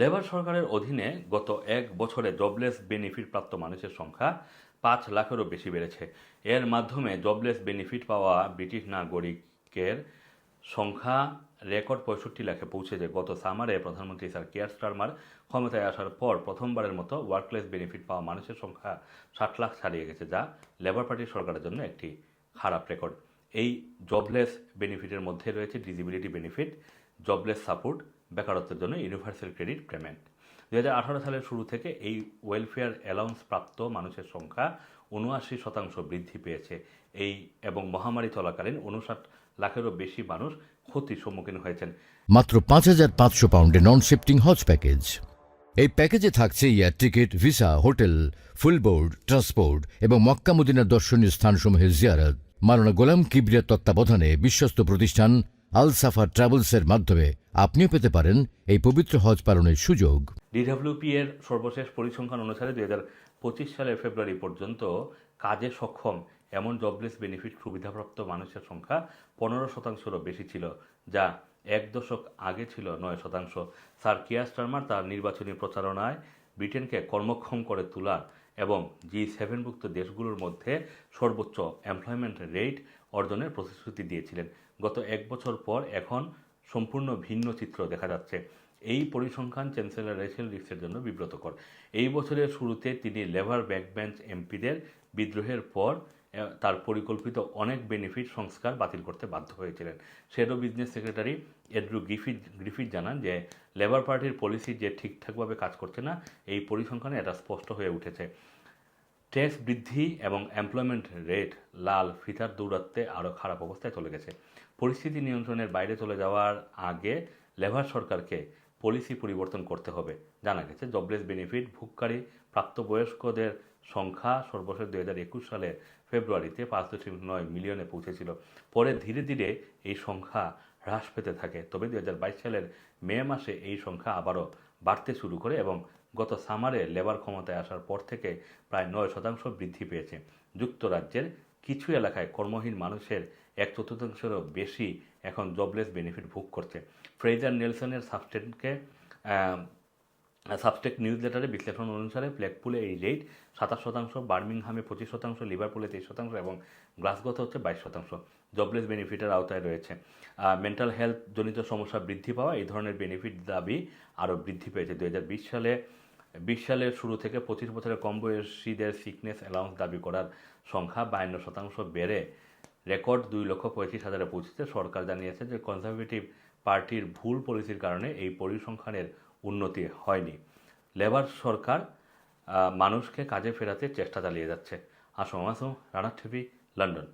Labour সরকারের অধীনে গত এক বছরে জবলেস বেনিফিট প্রাপ্ত মানুষের সংখ্যা পাঁচ লাখেরও বেশি বেড়েছে। এর মাধ্যমে জবলেস বেনিফিট পাওয়া ব্রিটিশ নাগরিকের সংখ্যা রেকর্ড পঁয়ষট্টি লাখে পৌঁছেছে গত সামারে প্রধানমন্ত্রী স্যার কেয়ার স্টারমার ক্ষমতায় আসার পর প্রথমবারের মতো ওয়ার্কলেস বেনিফিট পাওয়া মানুষের সংখ্যা ষাট লাখ ছাড়িয়ে গেছে, যা লেবার পার্টির সরকারের জন্য একটি খারাপ রেকর্ড। এই জবলেস বেনিফিটের মধ্যে রয়েছে ডিজিবিলিটি বেনিফিট, জবলেস সাপোর্ট বেকারত্বের জন্য ইউনিভার্সাল ক্রেডিট পেমেন্ট। দুই হাজার আঠারো সালের শুরু থেকে এই ওয়েলফেয়ার অ্যালাউন্স প্রাপ্ত মানুষের সংখ্যা উনআশি শতাংশ বৃদ্ধি পেয়েছে। এই এবং মহামারী চলাকালীন উনষাট লাখেরও বেশি মানুষ ক্ষতির সম্মুখীন হয়েছেন। মাত্র পাঁচ হাজার পাঁচশো পাউন্ডে নন শিফটিং হজ প্যাকেজ। এই প্যাকেজে থাকছে air ticket, visa, hotel full board transport এবং মক্কা মদিনার দর্শনীয় স্থানসমূহের জিয়ারত। মারানা গোলাম কিবরিয়ার তত্ত্বাবধানে বিশ্বস্ত প্রতিষ্ঠান আল সাফা ট্রাভেলসের মাধ্যমে আপনিও পেতে পারেন এই পবিত্র হজ পালনের সুযোগ। ডিডব্লিউপি এর সর্বশেষ পরিসংখ্যান অনুসারে দুই হাজার পঁচিশ সালের ফেব্রুয়ারি পর্যন্ত কাজে সক্ষম এমন জবলেস বেনিফিট সুবিধাপ্রাপ্ত মানুষের সংখ্যা পনেরো শতাংশেরও বেশি ছিল, যা এক দশক আগে ছিল নয় শতাংশ। স্যার কিয়ার স্টারমার তার নির্বাচনী প্রচারণায় ব্রিটেনকে কর্মক্ষম করে তোলা এবং জি সেভেনভুক্ত দেশগুলোর মধ্যে সর্বোচ্চ এমপ্লয়মেন্ট রেট অর্জনের প্রতিশ্রুতি দিয়েছিলেন। গত এক বছর পর এখন সম্পূর্ণ ভিন্ন চিত্র দেখা যাচ্ছে। এই পরিসংখ্যান চ্যান্সেলর রেচেল রিক্সের জন্য বিব্রতকর। এই বছরের শুরুতে তিনি লেবার ব্যাকবেঞ্চ এমপিদের বিদ্রোহের পর তার পরিকল্পিত অনেক বেনিফিট সংস্কার বাতিল করতে বাধ্য হয়েছিলেন। Shadow business secretary Andrew Griffith Griffith জানান যে লেবার পার্টির পলিসি যে ঠিকঠাকভাবে কাজ করছে না, এই পরিসংখ্যানে এটা স্পষ্ট হয়ে উঠেছে। ট্যাক্স বৃদ্ধি এবং এমপ্লয়মেন্ট রেট লাল ফিতার দৌড়াতে আরও খারাপ অবস্থায় চলে গেছে। পরিস্থিতি নিয়ন্ত্রণের বাইরে চলে যাওয়ার আগে লেবার সরকারকে পলিসি পরিবর্তন করতে হবে। জানা গেছে জবলেস বেনিফিট ভোগকারী প্রাপ্তবয়স্কদের সংখ্যা সর্বশেষ দুই হাজার একুশ সালে ফেব্রুয়ারিতে পাঁচ দশমিক নয় মিলিয়নে পৌঁছেছিল। পরে ধীরে ধীরে এই সংখ্যা হ্রাস পেতে থাকে। তবে দুই হাজার বাইশ সালের মে মাসে এই সংখ্যা আবারও বাড়তে শুরু করে এবং গত সামারে লেবার ক্ষমতায় আসার পর থেকে প্রায় নয় শতাংশ বৃদ্ধি পেয়েছে। যুক্তরাজ্যের কিছু এলাকায় কর্মহীন মানুষের এক চতুর্থাংশেরও বেশি এখন জবলেস বেনিফিট ভোগ করছে। ফ্রেজার নেলসনের সাবস্টেটকে সাবস্টেক নিউজ লেটারে বিশ্লেষণ অনুসারে ব্ল্যাকপুলে এই রেট সাতাশ শতাংশ বার্মিংহামে পঁচিশ শতাংশ লিভারপুলে তেইশ শতাংশ এবং গ্লাসগোতে হচ্ছে বাইশ শতাংশ। জবলেস বেনিফিটের আওতায় রয়েছে। মেন্টাল হেলথ জনিত সমস্যা বৃদ্ধি পাওয়া এই ধরনের বেনিফিট দাবি আরও বৃদ্ধি পেয়েছে। দু হাজার বিশ সালে, বিশ সালের শুরু থেকে পঁচিশ বছরের কম বয়সীদের সিকনেস অ্যালাউন্স দাবি করার সংখ্যা বায়ান্ন শতাংশ বেড়ে রেকর্ড দুই লক্ষ পঁয়ত্রিশ হাজারে পৌঁছেছে। সরকার জানিয়েছে যে কনজারভেটিভ পার্টির ভুল পলিসির কারণে এই পরিসংখ্যানের উন্নতি হয়নি। লেবার সরকার মানুষকে কাজে ফেরাতে চেষ্টা চালিয়ে যাচ্ছে। আসো আসো রানা টিভি, লন্ডন।